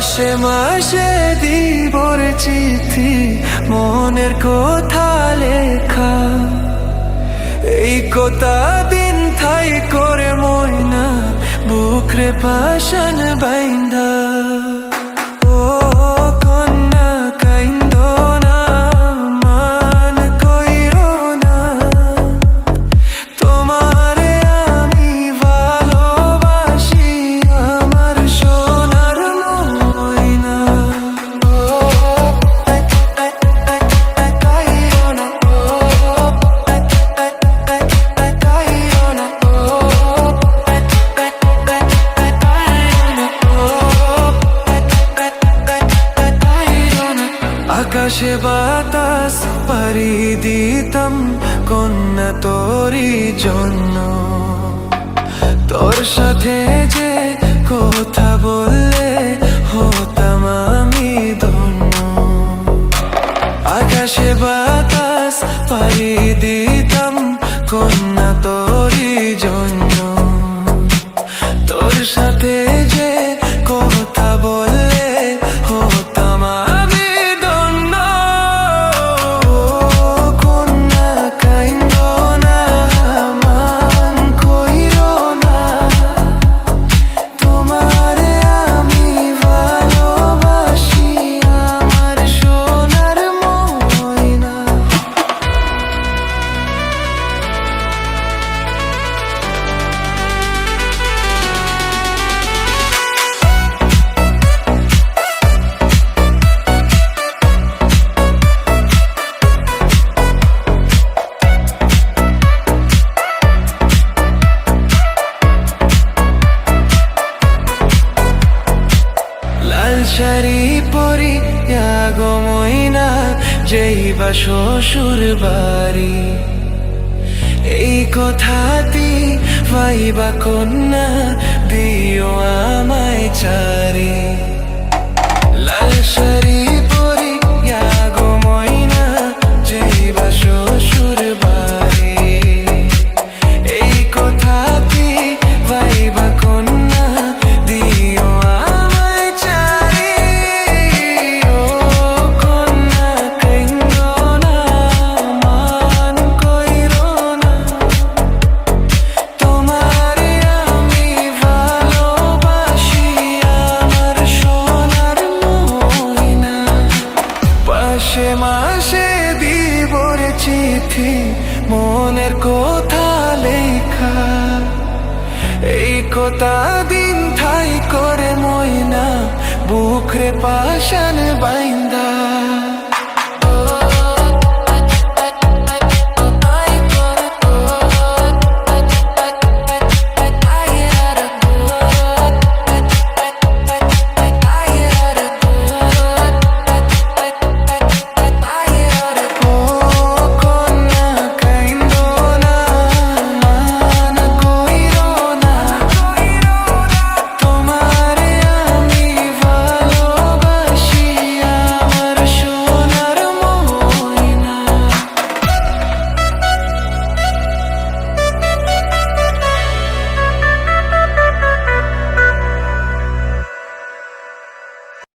মাসে মাসে দিবর চিঠি, মনের কথা লেখা। এই কথা দিন থাই করে ময়না বুকরে পাশান বাইন্ধা। আকাশে বাতাস পারি দিতাম কন্যা তোরই জন্য। তোর সাথে যে কথা বললে হতাম আমি ধন্য। আকাশে বাতাস পারি দিতাম কন্যা তোরই জন্য। তোর সাথে যে শাড়ি পরি গো ময়না, যেই বা শ্বশুর বাড়ি। এই কথাটি ভাইবা কন্যা, দিও আমায় চারি। লাল শাড়ি দিবর চিঠি মনের কথা লেখা। এই কথা দিন ঠাই করে ময়না বুকরে পাশান বাইন্দা।